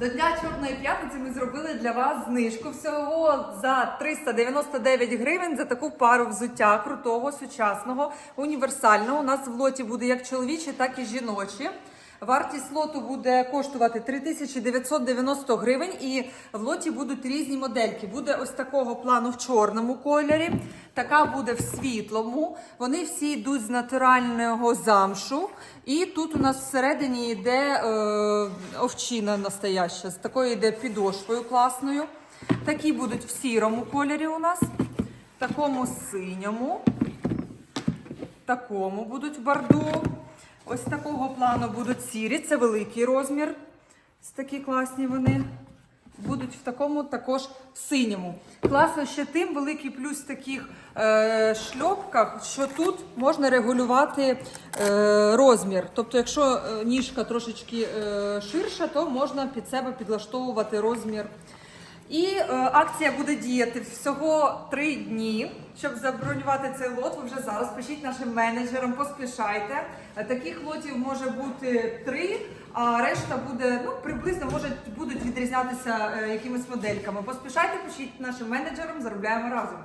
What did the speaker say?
До Дня Чорної п'ятниці ми зробили для вас знижку всього за 399 гривень за таку пару взуття крутого, сучасного, універсального. У нас в лоті буде як чоловічі, так і жіночі. Вартість лоту буде коштувати 3990 гривень, і в лоті будуть різні модельки. Буде ось такого плану в чорному кольорі, така буде в світлому. Вони всі йдуть з натурального замшу. І тут у нас всередині йде е, овчина настояща, з такою йде підошвою класною. Такі будуть в сірому кольорі у нас, такому синьому, такому будуть бордо. Ось такого плану будуть сірі, це великий розмір. Ось такі класні вони. Будуть в такому також синьому. Класно ще тим великий плюс в таких е, шльопках, що тут можна регулювати е, розмір. Тобто, якщо е, ніжка трошечки е, ширша, то можна під себе підлаштовувати розмір. І е, акція буде діяти всього три дні. Щоб забронювати цей лот, ви вже зараз пишіть нашим менеджерам, поспішайте. Е, Таких лотів може бути три, а решта буде ну приблизно може будуть відрізнятися е, якимись модельками. Поспішайте, пишіть нашим менеджерам, заробляємо разом.